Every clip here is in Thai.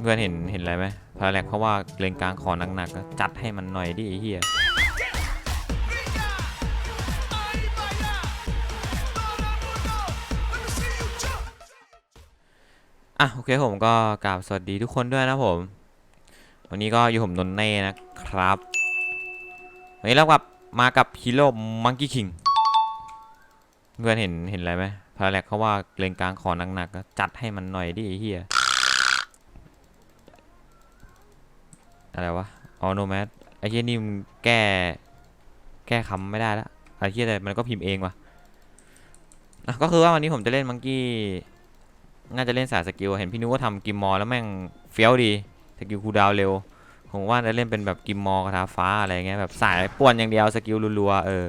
เพื่อนเห็นเห็นอะไรไหมพาแลกเขาว่าเลนกลางขอหนักๆก็จัดให้มันหน่อยดิไอ้เหี้ยอะโอเคผมก็กราบสวัสดีทุกคนด้วยนะผม วันนี้ก็อยู่ผมนนเน่นะครับ วันนี้เรากลับมากับฮีโร่มังกี้คิงเพื่อนเห็นเห็นอะไรไหมพาแลกเขาว่าเลนกลางขอหนักๆก็จัดให้มันหน่อยดิไอ้เหี้ย อะไรวะออโนแมสไอ้เหี้ยนี่มึงแก้ แก้คำไม่ได้แล้วไอ้เหี้ยแต่มันก็พิมพ์เองว่ะอะก็คือว่าวันนี้ผมจะเล่นมังกี้น่าจะเล่นสายสกิล เห็นพี่นุ้ก็ทำกิมมอร์แล้วแม่งเฟี้ยวดี สกิลคูลดาวน์เร็ว ผมว่าจะเล่นเป็นแบบกิมมอร์คาถาฟ้าอะไรเงี้ยแบบสายป่วนอย่างเดียวสกิลรัวๆเออ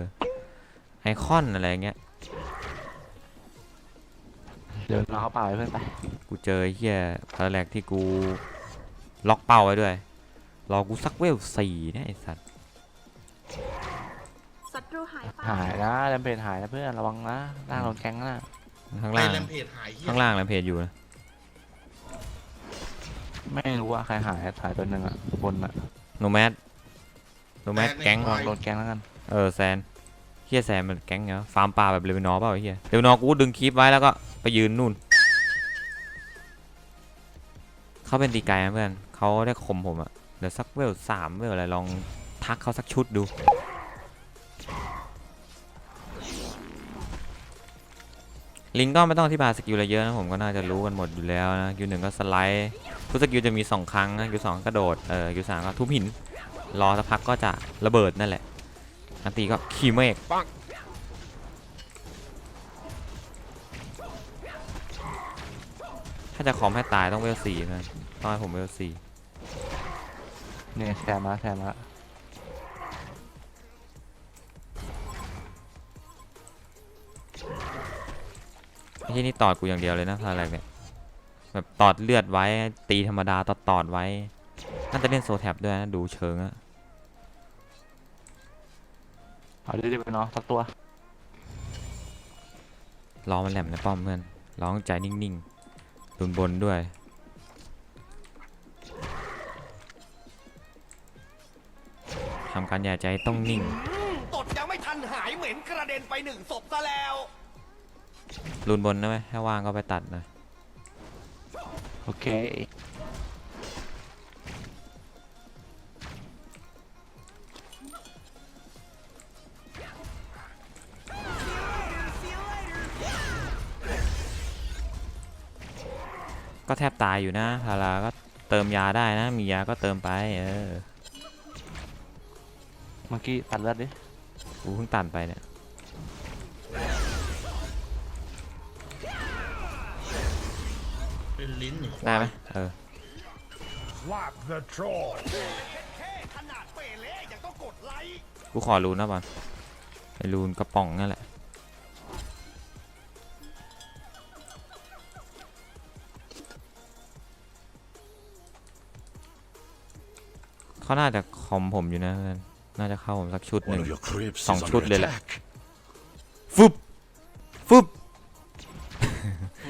ไอคอนอะไรเงี้ย เดี๋ยวเราเข้าป่าไปเพื่อนไป กูเจอไอ้เหี้ยพาราแลกที่กูล็อกเป้าไว้ด้วย รอกูสักเวลสี่นะไอสัตว์ศัตรูหายไปหายนะแรมเพจหายนะเพื่อนระวังนะล่างโดนแก๊งนะข้างไอ้ล่างแรมเพจหายเหี้ยข้างล่างแลมเพจอยู่นะไม่รู้ว่าใครหายหายตัวหนึ่งอะบนอะโนแมสโนแมสแก๊งระวังโดนแก๊งแล้วกันเออแซนเฮียแซนมันแก๊งเนาะฟาร์มปลาแบบเลเวนอร์เปล่าไอ้เฮียเลเวนอร์กูดึงคลิปไว้แล้วก็ไปยืนนู่นเขาเป็นตีไกลนะเพื่อนเขาได้คมผมอะ เดี๋ยวสักเวลสามเวลอะไรลองทักเขาสักชุดดู ลิงก็ไม่ต้องอธิบายสกิลอะไรเยอะนะผมก็น่าจะรู้กันหมดอยู่แล้วนะคิวหนึ่งก็สไลด์ทุกสกิลจะมีสองครั้งนะคิวสองกระโดดเออคิวสามก็ทุบหิน รอสักพักก็จะระเบิดนั่นแหละอันตีก็ขี่เมฆถ้าจะคอมให้ตายต้องเวลสี่นะต้องให้ผมเวลสี่ เนี่ยแซมมาแซมมาไอ้ที่นี่ตอดกูอย่างเดียวเลยนะพาอะไรเนี่ยแบบตอดเลือดไว้ตีธรรมดาตอดตอดไว้น่าจะเล่นโซแท็บด้วยนะดูเชิงอะเอาดิไปเนาะสักตัวรอมันแหลมนะป้อมเพื่อนร้องใจนิ่งๆตุนบนด้วยำการอย่าใจต้องนิ่ง ตดยังไม่ทันหายเหม็นกระเด็นไปหนึ่งศพซะแล้วรุนบนนะไหมถ้าว่างก็ไปตัดนะโอเค ก็แทบตายอยู่นะพาราก็เติมยาได้นะ มียาก็เติมไป เออ เมื่อกี้ตัดเลือดดิกูเพิ่งตัดไปเนี่ยเป็นลิ้นอยู่ได้ไหมเออ Slap the troll. แค่ขนาดเปเล่ยังต้องกดไลค์กูขอรูนนะบอลไอรูนกระป๋องนั่นแหละเขาน่าจะคอมผมอยู่นะเพื่อน น่าจะเข้าผมสักชุดห One นึ่ง of your crypts Song is chút under lên lại. attack. ฟึบฟึบ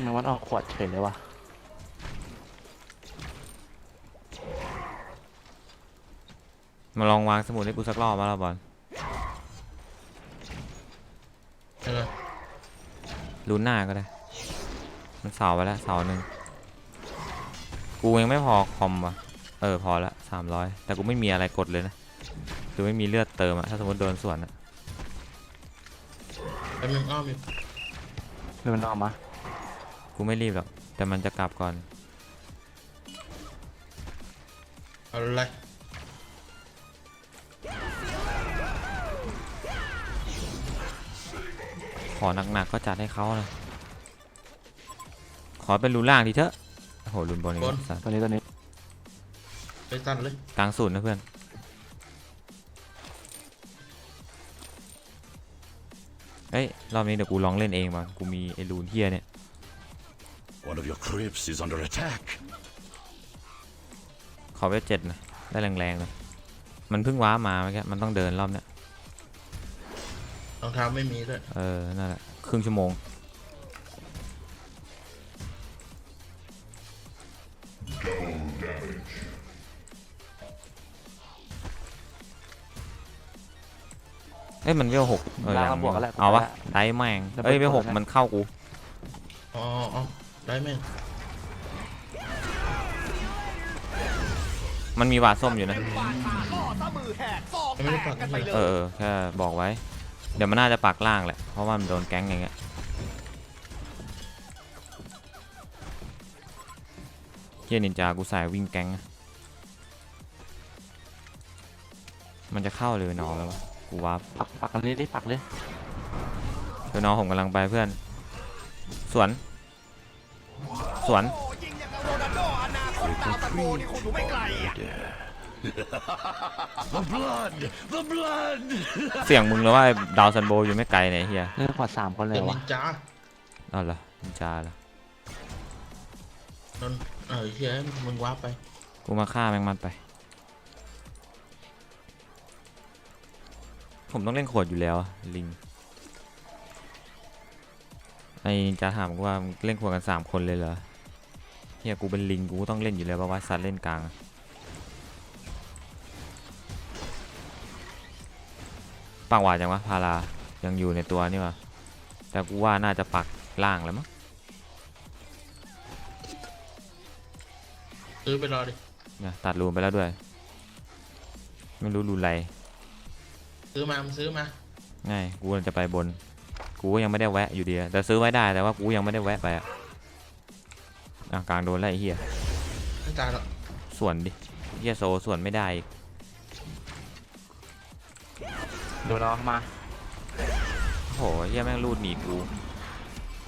มันวัดออกขวดเฉยเลยว่ะมาลองวางสมุดให้กูสักรอบมาแล้วบอลเออรูนหน้าก็ได้ มันเสาไปแล้วเสาหนึ่ง กูยังไม่พอคอมว่ะเออพอละสามร้อยแต่กูไม่มีอะไรกดเลยนะ คือไม่มีเลือดเติมอะถ้าสมมติโดนสวนอะแป๊บนึงอ้อมอยู่เดี๋ยวมันออกมากูไม่รีบหรอก แต่มันจะกลับก่อน เอาอะไรขอหนักๆก็จัดให้เขานะขอเป็นรูนล่างทีเถอะโอ้โหรูนบนอีกแล้วสัตว์ตัวนี้ตัวนี้ไปสั้นเลย กลางศูนย์นะเพื่อน เอ้ยรอบนี้เดี๋ยวกูลองเล่นเองว่ะกูมีไอ้รูนเฮียเนี่ย One of your crypts is under attack. ขอเวทเจ็ดนะได้แรงๆเลยมันเพิ่งว้ามาเมื่อกี้มันต้องเดินรอบเนี้ยรองเท้าไม่มีด้วยเออนั่นแหละครึ่งชั่วโมง อ้ยมันเวลหกเออลายังบวกกันแหละเอาวะกูไปละได้แม่งดับเบิลเอ้ยเวลหกกดแล้วนะมันเข้ากูอ๋ออ๋อได้แม่งมันมีวาดส้มอยู่นะปาดขาล่อซะมือแหกซองแตกกันไปเลเอยอเออแค่บอกไว้ เดี๋ยวมันน่าจะปักล่างแหละเพราะว่ามันโดนแก๊งอย่างเงี้ยเฮียนินจากูสายวิ่งแก๊งอะมันจะเข้าเลยนอแล้ววะ กูวาร์ปปักปักอันนี้ดิปักเลยเดี๋ยวนอผมกำลังไปเพื่อน สวน สวนโอ้ยิงอย่างกับโรนัลโดอนาคตดาวตะโกนี่คงอยู่ไม่ไกลอะ The blood! The blood! เสียงมึงแล้วว่าไอ้ดาวซันโบอยู่ไม่ไกลไหนยเฮียเรื่องขวดสามคนเลยเดี๋ยวเหรอนิวะนจาเอาเหรอนินจาเหรอโดนเออเฮียมึงว้าไป กูมาฆ่าแมงมันไป ผมต้องเล่นขวดอยู่แล้วอะลิงไอ้นินจาถามกูว่ามึงเล่นขวดกันสามคนเลยเหรอเฮียกูเป็นลิงกูก็ต้องเล่นอยู่แล้วเพราะว่าซัดเล่นกลางอะปากหวานจังวะพารายังอยู่ในตัวนี่วะแต่กูว่าน่าจะปักล่างแล้วมั้งซื้อไปรอดิเนี่ยตัดรูนไปแล้วด้วย ไม่รู้รูนอะไร ซื้อมามึงซื้อมาง่ายกูจะไปบน กูก็ยังไม่ได้แวะอยู่ดีอะแต่ซื้อไว้ได้แต่ว่ากูยังไม่ได้แวะไปอะอะกลางโดนไล่ไอ้เฮียไม่ตายหรอกส่วนดิเฮียโซส่วนไม่ได้อีกดูน้องมา โอ้โหเฮียแม่งรูดหนีกู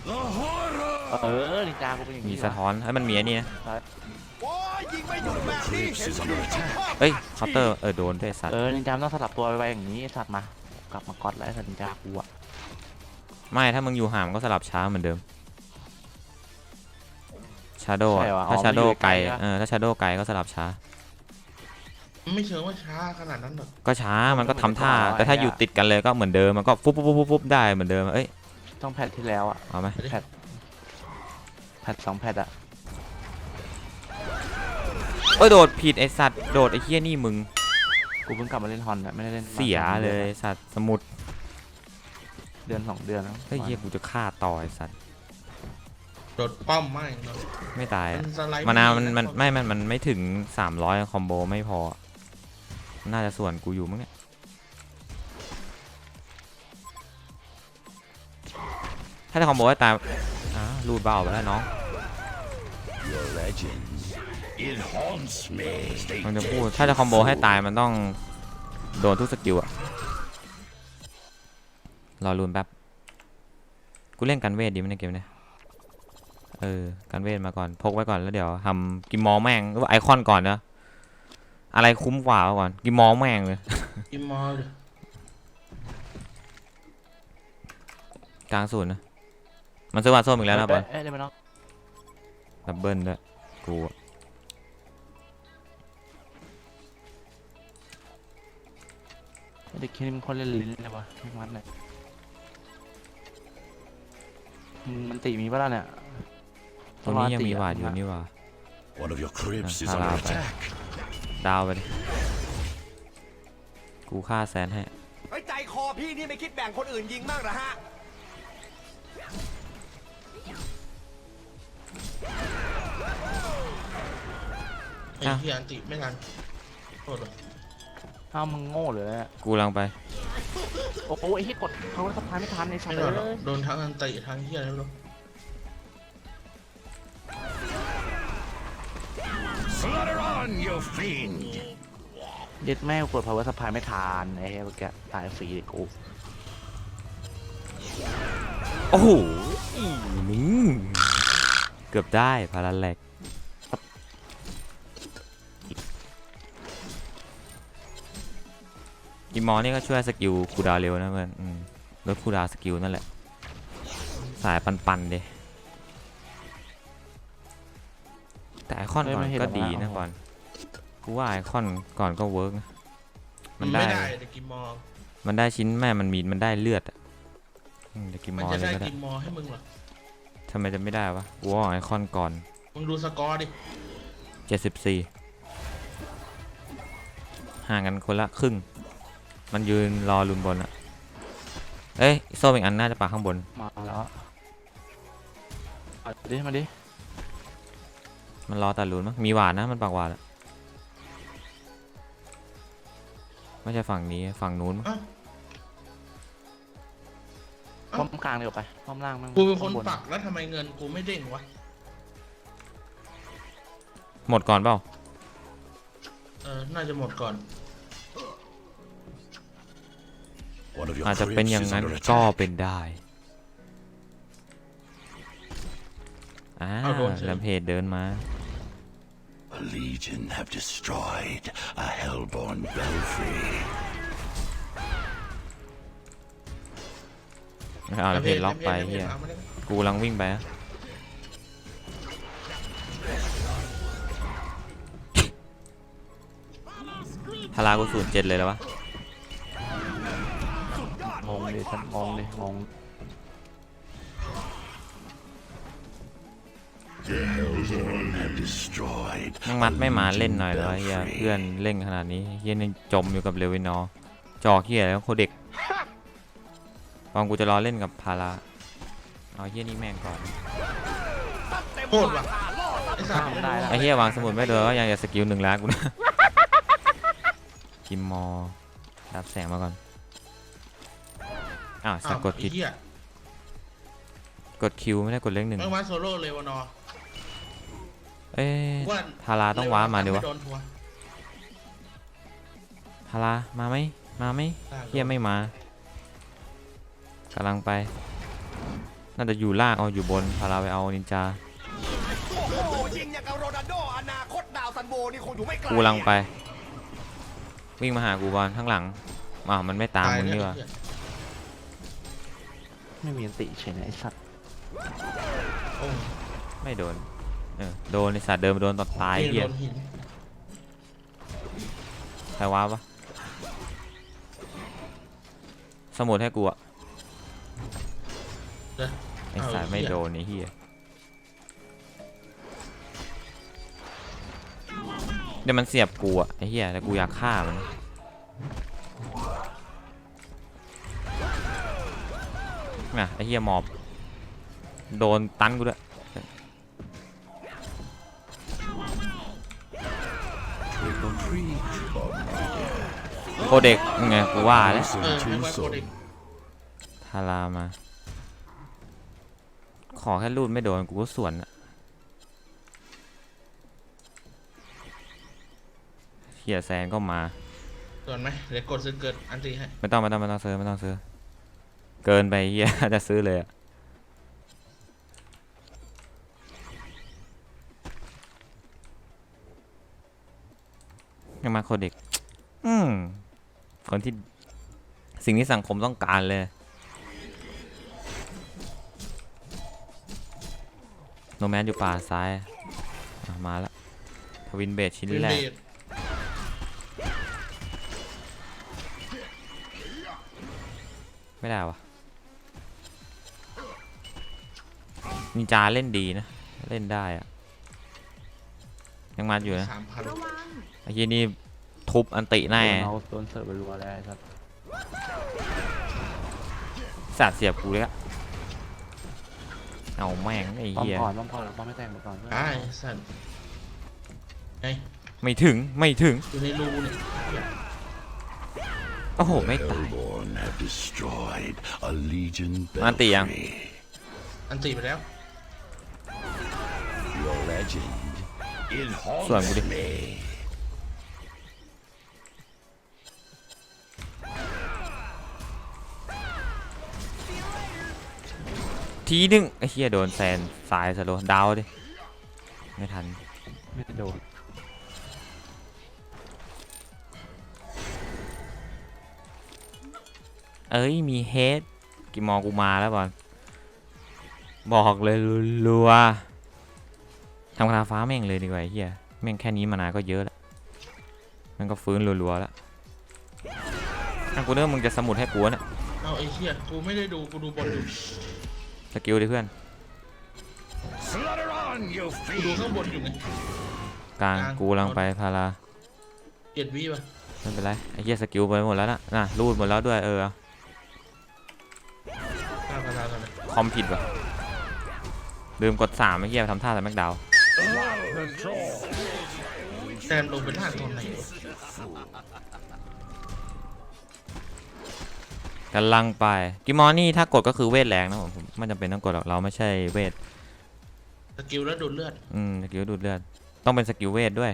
The horror! เออนินจากูเป็นอย่างมีนี้สะท้อนให้ยมันมีไอ้นี่นะโอ้ยยิงไม่หยุดแบบนี้เห็น Clips is under attack. เอ้ยเคาน์เตอร์เออโดนด้วยสัตเอว์อนินจาต้องสลับตัวไปไว้อย่างนี้ไอ้สัตว์มากลับมาก๊อตแล้วไอ้สัตว์นินจากูอะไม่ถ้ามึงอยู่ห่างมันก็สลับช้าเหมือนเดิมชาโดว์ใช่วะถ้าอ๋อชาโดมันอยู่ไกลไกลๆนะ เออถ้าชาโดไกลก็สลับช้า ไม่เชิงว่าช้าขนาดนั้นหรอกก็ช้ามันก็ทำท่ามันเหมือนแต่ถ้าไอ้อยู่อะติดกันเลยก็เหมือนเดิมมันก็ฟุบฟุบฟุบฟุบฟุบได้เหมือนเดิมเอ้ยต้องแพทที่แล้วอะเอาไหมแพทแพทสองแพทอะเอ้ยโดดผิดไอสัตว์โดดไอเฮี้ยนี่มึง กูเพิ่งกลับมาเล่นฮอนอะไม่ได้เล่นมาเสียสองเลดือนยสัตว์สมุดเดือนสองเดือนแล้วเฮ้ยเฮียกูจะฆ่าต่อไอสัตว์โดดป้อมไม่เนอะไม่ตายมัอะนสไลด์มานาวมันไะมันไม่มันมันไม่ถึง 300 คอมโบไม่พอ น่าจะส่วนกูอยู่มั้งเนี่ยถ้าจะคอมโบให้ตายอ่ารูดเบาไปแล้วน้อง Your legends. มันจะพูด dead, ถ้าจะ you คอมโบให้ fool. ตายมันต้อง โดนทุกสกิลอะรอรูนแป๊บ กูเล่นกันเวทดีไหมในเกมเนี้ยเออ กันเวทมาก่อน พกไว้ก่อนแล้วเดี๋ยวทำกิมมอลแม่งหรือว่าไอคอนก่อนเนอะอะไรคุ้มกว่าวะก่อน กิมมอลแม่งเลยอิมมอลดิกลางศูนย์นะ มันซื้อวาส้มอีกแล้วนะบอลเอ้ยเดี๋ยวมาน้องดับเบิลด้วยกูอะ เด็กคิดนี่มันคนเล่นลิ้นเลยวะไม่มัดเนี่ยมึงมันตีมีปะล่ะเนี่ยตรงนี้ยังมีรวาดอยู่นี่หว่า One of your crypts is Ah, under halal. attack. ดาวไปดิกูฆ่าแซนให้เฮ้ยใจคอพี่นี่ไม่คิดแบ่งคนอื่นยิงบ้างเหรอฮะ ไอ้อะเฮียอันติไม่ทันโทษว่ะ อ้าวมึงโง่เลยเนี่ยกูลังไป โอ้โหไอ้ที่กดเขาสะพายไม่ทันในสัตไม่ว์โดนหรอกเลยโดนทั้งอันติทั้งเฮียแล้วลูก Slaughter on, you fiend! เด็ดแม่งกด power สะพายไม่ทันไอ้เหี้ยเมื่อกี้ตายฟรีเลยกูโอ้โหอีมึงเกือบได้พาราแลก กิมมอนี่ก็ช่วยสกิลคูลดาวน์เร็วนะเพื่อนอืมลดคูลดาวน์สกิลนั่นแหละ สายปันๆเดยแต่ไอคอนก่อนก็ดีนะก่อนกูว่าไอคอนก่อนก็เวิร์กนะมัมันนไม่ได้ได้แต่กิมมอลมันได้ชิ้นแม่มันมีมันได้เลือดอะอืมเดี๋ยวกินมัมนอจะเลยได้ก็ได้กิมมอลให้มึงเหรอทำไมจะไม่ได้วะกูว่าไอคอนก่อน มึงดูสกอร์ดิเจ็ดสิบสี่ห่างกันคนละครึ่ง มันยืนรอลุนบนอะเอ้ยโซ่อีกอันน่าจะปากข้างบน มาแล้วมาดิ มาดิ มันรอตัดลุนมั้งมีหวานนะมันปากหวานอะไม่ใช่ฝั่งนี้ฝั่งนู้นมั้งเอ้าเอ้าป้อมกลางเดียวาไปป้อมล่างมั่งกูเป็นคนข้างบปักแล้วทำไมเงินกูไม่เด้งวะ หมดก่อนเปล่า เออ น่าจะหมดก่อน อาจจะเป็น crypts อย่าง is นั้น under ก็ attack. เป็นได้อ่าเอาโดนเฉยแลมเพจเดินมา A legion have destroyed a hellborn belfry. เอาแลมเพจล็อกไปเฮียอามาได้ไหมกูกำลังวิ่งไปอะพารากูศูนย์เจ็ดเลยแล้ววะ งงดิฉันงงดิงง Have destroyed ยังมัดไม่มาเล่นหน่อยเหรอเฮียเพื่อนเล่นขนาดนี้เฮียนี่จมอยู่กับเลวินอร์จอเฮียแล้วโคเด็กตอนกูจะรอเล่นกับพาราเอาเฮียนี่แม่งก่อนเต็มโคตรว่ะขาล่อไอ้สัตว์ไม่ได้ไอ้เฮียวางสมุดไม่เดนก็ยังจะสกิลหนึ่งล้านกูนะกิมมอรับแสงมาก่อน อ้าวสะกดผิด ไอ้เหี้ยกดคิวไม่ได้กดเลขหนึ่ง ไม่ว่าโซโล่เลวานอร์เอ้ยว่าพาราต้องว้ามาดิวะไโดนทัวร์พารามาไหมมาไหมได้เฮียไม่มากำลังไป น่าจะอยู่ล่างเอาอยู่บนพาราไปเอานินจาโอ้โหยิงอย่างกับโรนัลโดอนาคตดาวซันโบนี่คงอยู่ไม่ไกลกูกำลังไป วิ่งมาหากูบอลข้างหลังอ้าวมันไม่ตามมึงแล้นี่หว่าไอ้เหี้ย ไม่มีอันติเฉยนะไอ้สัตว์โอ้ยไม่โดน เออ โดนไอสัตว์เดินมาโดนตอนตายเหี้เฮียโดนหินใครว้าวะสมุดให้กูอะเดี๋ยวไอสัตว์ไม่โดนไอเฮียเดี๋ยวมันเสียบกูอะไอเฮียแต่กูอยากฆ่ามัน น่ะไอเฮียหมอบ โดนตันกูด้วย trick or treat. โคเด็กไงกูว่าแล้ว Listen เออ to ไม่ your ว่าโคเด็ก soul. ทารามา ขอแค่รูดไม่โดนกูก็สวนอะเฮียแซนก็มา ส่วนไหมเดี๋ยวกดซื้อเกิดอันตีให้ ไม่ต้องไม่ต้องไม่ต้องซื้อไม่ต้องซื้อ เกินไปเฮียจะซื้อเลยอะยังมาโคเด็ก อืม คนที่สิ่งที่สังคมต้องการเลย โนแมนอยู่ป่าซ้ายอะมาแล้วทวินเบดชิ้นวินแรเบกดไม่ได้วะ นินจาเล่นดีนะ เล่นได้อะยังมาอยู่นะสามพันไอ้ยี่นี่ทุบอันติแน่โดนเอาโดนเสิร์ฟไปรัวแล้วไอ้สัตว์สัตว์เสียบกูเลยอะเอาแม่งไอ้ป้อมเหี้ยก่อนป้อมก่อนป้อมไม่แต่งมาก่อนเพื่อนไอ้สัตว์ไงไม่ถึงไม่ถึง อยู่ในรูเนี่ยโอ้โห ไม่ตาย Hellborn have destroyed a legion Mati yang. belfry. อันตีไปแล้ว Your legend, it Suan haunts mo di. me. ทีนึงไอ้เหี้ยโดนแซนสายสโลว์ดาวดิ ไม่ทัน ไม่โดนเอ้ย มีเฮดกิมอกูมาแล้วบอลบอกเลยรัวๆ ทำคาถาฟ้าแม่งเลยดีกว่าไอ้เฮียแม่งแค่นี้มานาก็เยอะแล้วแม่งก็ฟื้นรัวๆแล้วอะกูเนื่อมึงจะสมุดให้กูนะเอาไอ้เหี้ยกูไม่ได้ดูกูดูบอลอยู่สกิลดิเพื่อน Slaughter on, you กูดู fiend! ข้างบนอยู่ไงกกลางกูกำลังไปพาราเจ็ดวิป่ะไม่เป็นไรไอ้เหี้ยสกิลไปหมดแล้วนะน่ะรูดหมดแล้วด้วยเออกล้าพารากันเลยคอมผิดว่ะลืมกดสามไอ้เหี้ยทำท่าแต่แม็กดาวน์ แซมลงเป็นล่างตอนไหนวะกำลังไปกิมอนี่ถ้ากดก็คือเวทแรงนะผมผมไม่จำเป็นต้องกดหรอกเราไม่ใช่เวทสกิลแล้วดูดเลือด อืมสกิลดูดเลือด ต้องเป็นสกิลเวทด้วย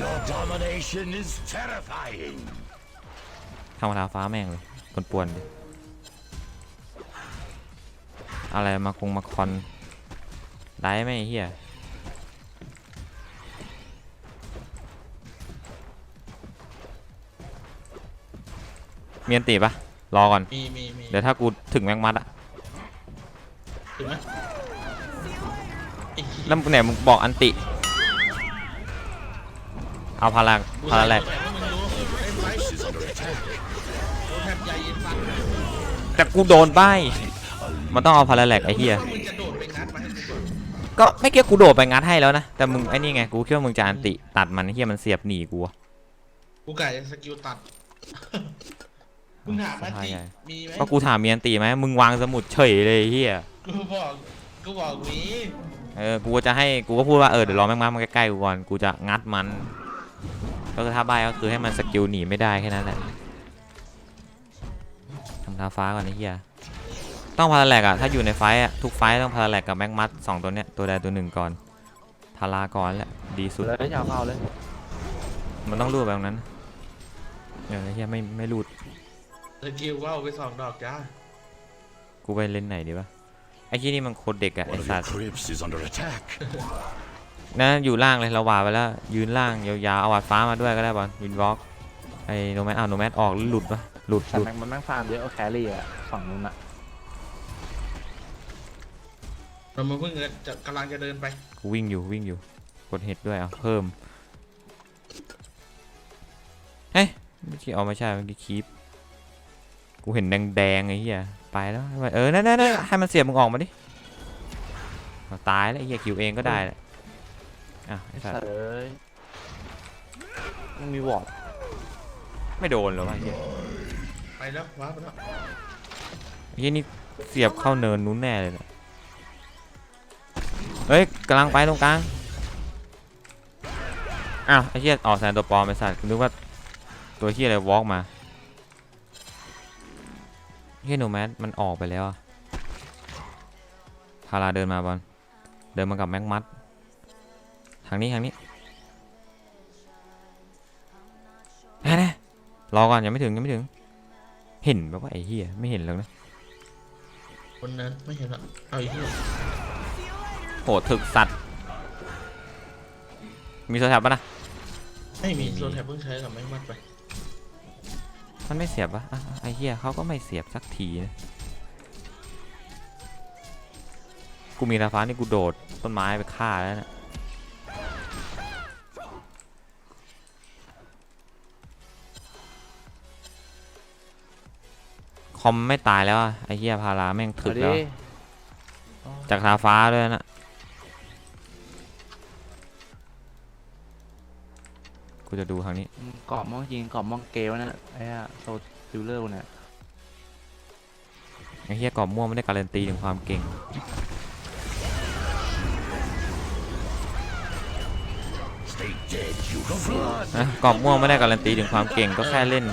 Your domination is terrifying. ทำกระทาฟ้าแม่งเลยคนป่วนๆดิ อะไรมาคงมาคอนได้ไหมไอ้เฮียมีอันตีปะรอก่อน มีมีมีเดี๋ยวถ้ากูถึงแม็กมัดอะถึงไหมไอ้เหี้ยแล้วไหนมึงบอกอันติ เอาพารากูพาราแลกใส่ตัวไหนให้มึงรู้เล่นไว้ตัวแทบใหญ่ยิงฟันแต่กูโดนใบ มันต้องเอาพาราแลกไอ้เฮียมึงจะโดดไปงัดมาให้กูก่อนก็ไม่เกี่ยวกูโดดไปงัดให้แล้วนะ แต่มึงไอ้นี่ไงกูคิดว่ามึงจะอันติตัดมันไอ้เฮียมันเสียบหนีกูอะกูกะจะสกิลตัดมึงถามมาจิมีไหมก็กูถามมีอันติไหมมึงวางสมุดเฉยเลยไอ้เฮียกูบอกกูบอกมีเออกูจะให้กูก็พูดว่าเออเดี๋ยวรอแม่งมามันใกล้ๆกูก่อนกูจะงัดมันก็คือถ้าใบก็คือให้มันสกิลหนีไม่ได้แค่นั้นแหละทำท้าฟ้าก่อนไอ้เฮีย ต้องพาราแลกอะถ้าอยู่ในไฟต์อะทุกไฟต์ต้องพาราแลกกับแม็กมัดสองตัวเนี้ยตัวใดตัวหนึ่งก่อนพาราก่อนแหละดีสุดเลยอย่าเอาเลย มันต้องรูดแบบนั้นเออไอ้เฮียไม่ไม่รูดสกิลว่าวไปสองดอกจ้ากูไปเล่นไหนดีวะไอ้ที่นี่มันโคตรเด็กอะ One ไอ้ of สั your ตว์ crypts is under attack. นั่นอยู่ล่างเลยเราวาไปแล้วยืนล่างยาวๆเอาวัดฟ้ามาด้วยก็ได้บอลวินวอล์กไอ้โนแมทเอาโนแมทออกหรือหลุดปะหลุดหแต่ลุดแม่งมันแม่งฟาร์มเยอะเอาแครี่อะฝั่งนู้นอะ เรามาเพิ่งจะกำลังจะเดินไป กูวิ่งอยู่วิ่งอยู่ กดเห็ดด้วยเอาเพิ่ม เฮ้ยไม่ใช่เอาไม่ใช่เมื่อกี้คีปกูเห็นแดงๆไอ้เหี้ยไปแล้วเออนั่นนั่นให้มันเสียบมึงออกมาดิเอาตายแล้วไอ้เหี้ยคิวเองก็ได้แหละอะไอ้สัตว์เอ้ยมันมีวอร์ดไม่โดนเหรอวะไอ้เหี้ยไปแล้วว้าไปแล้วไอ้เหี้ยนี่เสียบเข้าเนินนู้นแน่เลยเนี่ย เฮ้ยกำลังไปตรงกลาง อ้าวไอ้เหี้ยออกแซนตัวปลอมไอ้สัตว์นึกว่าตัวเหี้ยอะไรวอล์กมาเหี้ยโนแมสมันออกไปแล้วพาราเดินมาบอล เดินมากับแม็กมัดทางนี้ทางนี้แน่ๆรอก่อนยังไม่ถึงยังไม่ถึง เห็นแบบว่าไอ้เหี้ยไม่เห็นแล้วนะคนนั้นไม่เห็นละเอาอีกที ถึกสัตว์ มีโซแท็บปะนะ ไม่มีไม่มีโซนแถบเพิ่งใช้กับแม่งมัดไปมันไม่เสียบปะอะอะไอ้เหี้ยเขาก็ไม่เสียบสักทีนะกูมีตาฟ้านี่กูโดดต้นไม้ไปฆ่าแล้วนะคอมไม่ตายแล้วอะไอ้เหี้ยพาราแม่งถึกเอาแล้วดิจากตาฟ้าด้วยนะ กูจะดูทางนี้อืมกรอบมองจริงกรอบมองเกลนั่นแหละไอ้อะโซดิวเลอร์เนี่ยไอ้เหี้ยกรอบม่วงไม่ได้การันตีถึงความเก่ง Stay dead, you flood. นะกรอบม่วงไม่ได้การันตีถึงความเก่งก็แค่เล่น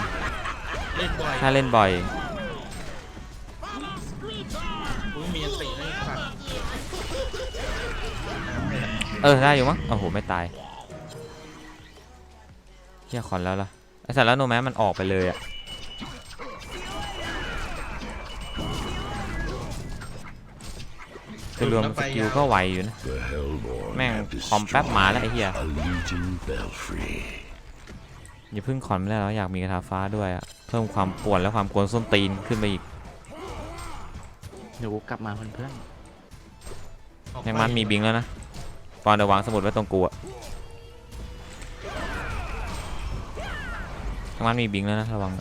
เล่นบ่อยแค่เล่นบ่อยกูไม่มีอันตีให้ขาดเออได้อยู่มั้งโอ้โหไม่ตาย เฮียคอนแล้วล่ะไอสัตว์แล้วโนแมสมันออกไปเลยอะคือรวมสกิลก็ไวอยู่นะ The Hellborn แม่ง have คอมแป๊บมาแล้วไอ้เหี้ย destroyed a Legion belfry. อย่าเพึ่งคอนไม่ได้แล้วอยากมีกระทาฟ้าด้วยอะเพิ่มความป่วนและความกวนส้นตีนขึ้นไปอีกเดี๋ยวกูกลับมาเพื่อนออกไปแมงมันมีบิงแล้วนะปอนเดี๋ยววางสมุดไว้ตรงกูอะ แมงมันมีบิงแล้วนะระวัง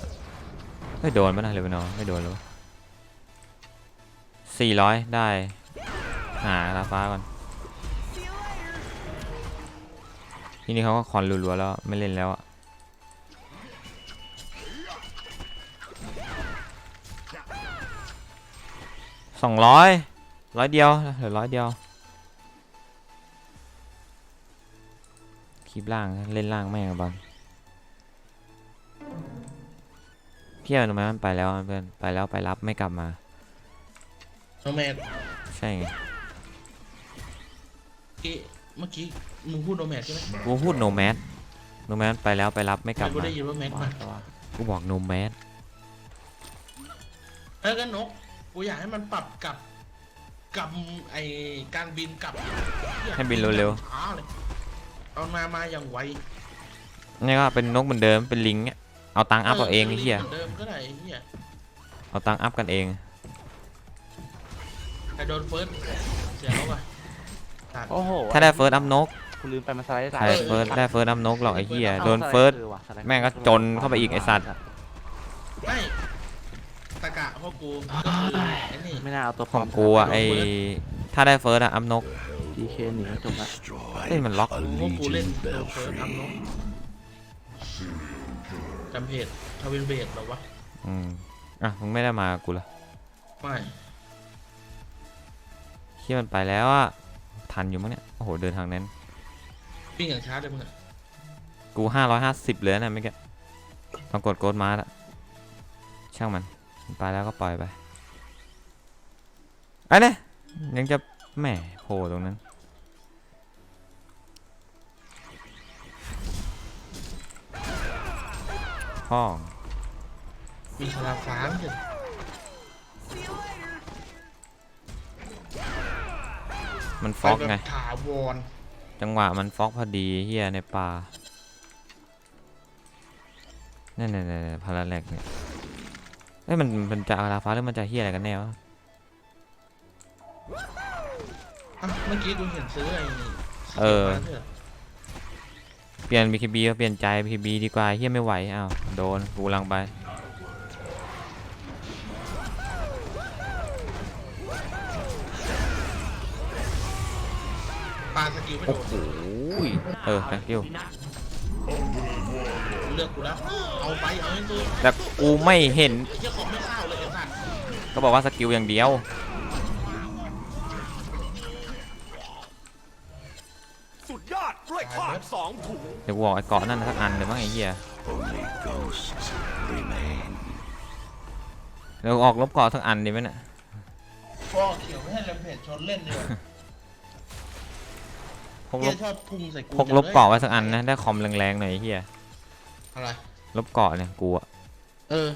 ไม่โดนมั้ยนะเลเวนอไม่โดนเลยวะสี่ร้อยได้ หาลาฟ้าก่อนทีนี้เขาก็คอนรัวๆแล้วไม่เล่นแล้วอะสองร้อยร้อยเดียวเหลือร้อยเดียวคลิปล่างเล่นล่างแม่งบอล พี้ยนทำไมมันไปแล้วอะเพื่อนไปแล้วไปรับไม่กลับมาน้องแมนใช่ไงเอ๊ะเมื่อกี้มึงพูดโนแมนใช่ไหมกูพูดโนแมสโนแมสไปแล้วไปรับไม่กลับกูมาได้ยินว่าแมนมากูบอกโนแมสเอ้ยก็นกกูอยากให้มันปรับกับกับไอการบินกลับให้บินเร็วช้าเลยเอามามาอย่างไวๆนี่ก็เป็นนกเหมือนเดิมเป็นลิงเนี่ย เอาตังค์อัพเอาเองไอ้เหี้ยหมือนเดิมก็ได้ไอ้เหี้ยเอาตังค์อัพกันเอง แต่โดนเฟิร์สเสียแล้วป่ะตัดโอ้โหถ้าได้เฟิร์สอัพนกกูลืมไปมาสไลด์ใครเฟิร์สได้เฟิร์สอัพนกหรอกไอ้เหี้ยอาโดนสไลเฟิร์สคือว่ะสไลด์แม่งก็จนเข้าไปอีกไอ้สัตว์ ไม่ตะกะพวกกูก็คือไอ้นี่ไม่น่าเอาตัวของกูอะไอถ้าได้เฟิร์สอะอัพนกดีเคหนีจบละ เฮ้ยมันล็อก A พวกกูเล่น Legion โดนเฟิร์สอัพ belfry. นก จำเพจทวินเบดเหรอวะ อืม อะ มึงไม่ได้มากูละไม่เฮียมันไปแล้วอะทันอยู่มั้งเนี่ย โอ้โห เดินทางนั้นปิ้งอย่างช้าเลยมึงอะกูห้าร้อยห้าสิบเลยนะเมื่อกี้ต้องกดโกดมาละช่างมันมันไปแล้วก็ปล่อยไปไอ้เนี่ยยังจะแหม่โผล่ตรงนั้น ห้อง มีคาราฟ้าไม่ใช่มันฟอกไปแบบไง ถาวรจังหวะมันฟอกพอดีเฮียในป่านี่นี่นี่พาราแลกเนี่ยเอ้ยมันมันจะอาราฟ้าหรือมันจะเฮียอะไรกันแน่วะอะเมื่อกี้กูเห็นซื้อไอ้นี่เออสีฟ้านี่ย เปลี่ยน BKB ก็เปลี่ยนใจ BKB ดีกว่าเฮียไม่ไหวอ้าวโดนกูกำลังไปปาสกิลไม่โดโอ้นโหเออ thank you เลือกกูแล้วเอาไปเอาให้ตัวแต่กูไม่เห็นไอ้เจ้าของไม่เข้าเลยไอ้สัตว์ก็บอกว่าสกิลอย่างเดียว เดี๋ยวกูบอกไอ้เกาะนั่นสักอันเดี๋ยวมั้งไอ้เหี้ย Only ghosts remain. เดี๋ยวออกลบเกาะสักอันดีไหมเนี่ยพ่อเขียวไม่ให้แรมเพจชนเล่นเลยพกลเฮียบชอบพุ่งใส่กูพกลบเกาะไว้สักอันนะได้คอมแรงๆหน่อยไอ้เหี้ยอะไร ลบเกาะเนี่ยกูอะเออ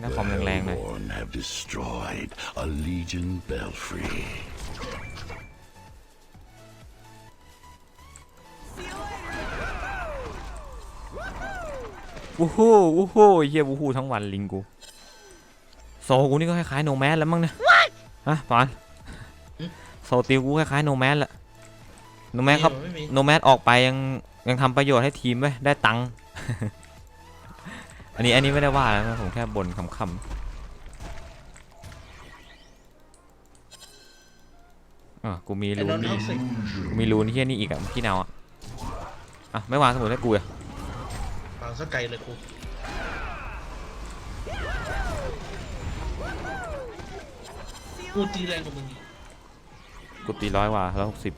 ได้คอมแรงๆหน่อย Hellborn have destroyed a Legion belfry. วู้ฮู้วู้ฮู้ไอ้เหี้ยวู้ฮู้ทั้งวันลิงกูโซกูนี่ก็คล้ายๆโนแมสแล้วมั้งเนี่ยฮะปอนโซติวกูคล้ายๆโนแมสละโนแมสครับไม่มีโนแมสออกไปยังยังทำประโยชน์ให้ทีมไว้ยได้ตังค์อันนี้อันนี้ไม่ได้ว่านะผมแค่บ่นขำๆอะกูมีไอ้รูนนนท์นี่เอาสิกูมีรูนที่นี่อีกอะพี่เนาอะ อะไม่วางสมุดให้กูอะปาสกไกลเลยกูกูตีแรงกว่ามึงอีกกูตีร้อยกว่าร้อยหกสิบ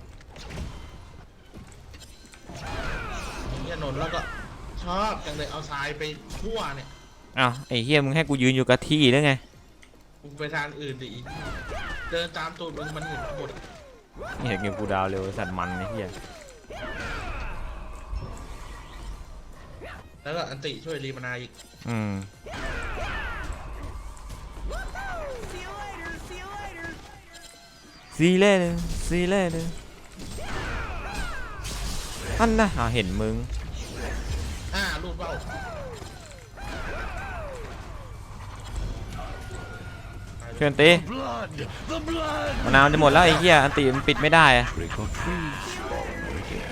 ไอ้เฮียนนท์แล้วก็ชอบจังเลยเอาทรายไปทั่วเนี่ยอ้าวไอ้เฮียมึงให้กูยืนอยู่กับที่ได้ไงมึงไปทางอื่นดิอีกเดินตามตูดมึงมันเห็นหมดนี่เห็นเกมกูดาวเร็วไอ้สัตว์มันไอ้เฮีย แล้วก็อันติช่วยรีมานาอีก อืมซีเล่เลยซีเล่เลยอันนะอ่าเห็นมึง อ่ารูดเบ้าเพื่อนตี Blood! The blood! มะนาวจะหมดแล้วไอ้เหี้ยอันติมันปิดไม่ได้อะ Trick or treat, over here.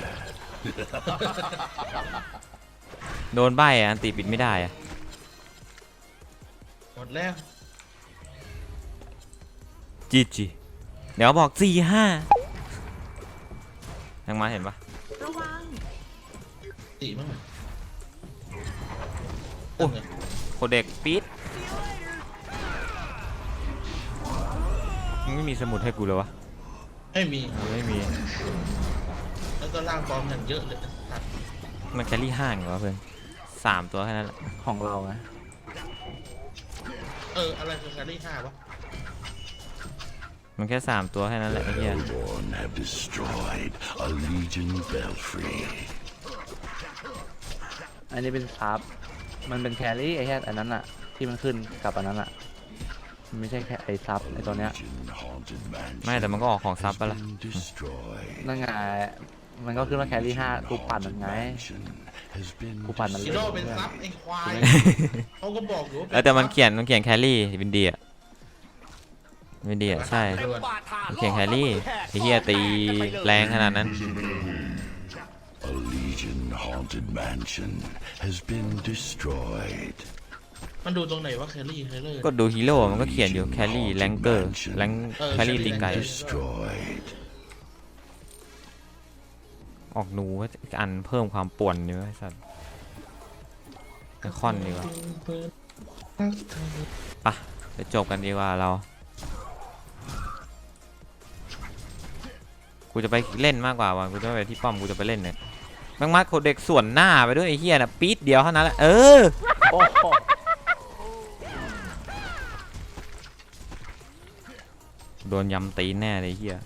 โดนใบอะอันติปิดไม่ได้อะหมดแล้วจีจีเดี๋ยวบอกสี่ห้ายังมาเห็นปะระวังตีมั้งไหมโอ้โคเด็กปี๊ดมึงไม่มีสมุดให้กูเลยวะให้มีเออไม่มี แล้วก็ล่างปลอมอย่างเยอะเลยตัด มันแครี่ห้างเหรอวะเพื่อน สามตัวแค่นั้นแหละของเราไงเออ อะไรคือการีห้าวะมันแค่สามตัวแค่นั้นแหละไอ้เหี้ย Hellborn have destroyed a Legion belfry. อันนี้เป็นซับมันเป็นแครี่ไอ้แค่อันนั้นอะที่มันขึ้นกับอันนั้นอะมันไม่ใช่แค่ไอ้ซับไอ้ตัวเนี้ย Legion haunted mansion ไม่แต่มันก็ออกของซับปะล่ะ been destroyed. นั่นไง มันก็ขึ้นว่าแครี่ห้ากูปั่นมันไง Mansion has been กูปั่นมันซีเลยโร่เป็นซับไอ้ควายเขาก็บอกอยู่ว่าเออแต่มันเขียนมันเขียนแครี่วินเดียวินเดียใช่เต็มบาทามันเขียนแครี่ไอ้เหี้ยตีแรงขนาดนั้น A Legion haunted mansion has been destroyed. มันดูตรงไหนว่าแครี่แครี่ ก็ดูฮีโร่มันก็เขียนอยู่แครี่แรงเกอร์แรงแครี่ตีไก่ Destroyed. ออกหนูอันเพิ่มความป่วนเนี่ไอ้สัตว์ไอคอนดีกว่าปะไปจบกันดีกว่าเรา กูจะไปเล่นมากกว่าว่ะกูจะไปที่ป้อมกูจะไปเล่นเนี่ยมังมัดโคเด็กส่วนหน้าไปด้วยไอ้เหี้ยนะปี๊ดเดียวเท่านั้นแหละเออโดนยำตีแน่เลยเหี้ย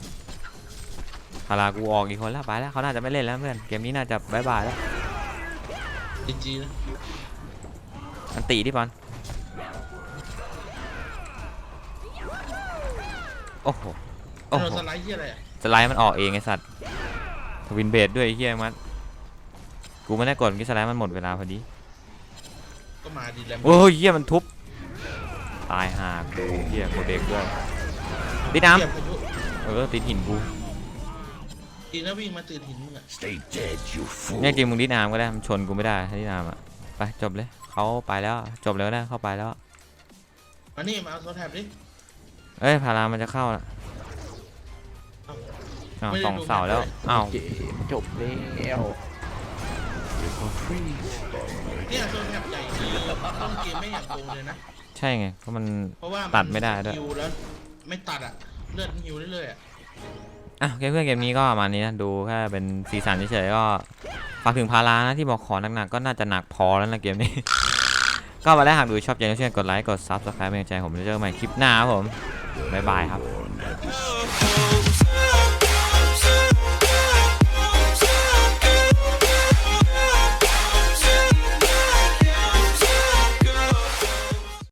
ารากูออกอีกคนแล้วไปแล้วเขาน่าจะไม่เล่นแล้วเพื่อนเกมนี้น่าจะบายบายแล้วจีจีนะอันตีที่ปอนโอ้โหโอ้โดโหนสไลด์ที่อะไรอะสไลด์มันออกเองไอสัตว์ทวินเบดด้วยไอ้เหี้ยมันกูไม่ได้กดกิสไลด์มันหมดเวลาพอดีก็มาดีแล้วโอ้ยเหี้ยมันทุบตายห่ากูเหี้ยโคเด็กด้วยดิดน้เทียบพายุำเออติดหินกู ดีนะวิ่งมาตื่นหินมึงอะ Stay dead, you fool. เนี่ยจริงมึงดิดน้ำก็ได้มันชนกูไม่ได้ถ้าดิดน้ำอะไปจบเลยเขาไปแล้วจบแล้วได้เข้าไปแล้วมานี่มาเอาโซแท็บดิเอ้ยพารามันจะเข้าละอ้าวสองเสาแล้วอ้าวเกมจบแล้วเนี่ยโซแท็บใหญ่คือต้นเกมไม่อย่างโกงเลยนะ ใช่ไงเพราะมันเพราะว่าตัดไม่ได้ด้วย ฮิวแล้วไม่ตัดอะเลือดฮิวเรื่อยๆอะ อะเกมเพื่อนเกมนี้ก็ประมาณนี้นะดูแค่เป็นสีสันเฉยๆก็ฝากถึงพารานะที่บอกขอหนักๆก็น่าจะหนักพอแล้วนะเกมนี้ ก็มาได้หากดูชอบใจก็ช่วยกดไลค์กดซับสไครป์เป็นกำลังใจผมจะเจอกันใหม่คลิปหน้าครับผมบ๊ายบายครับ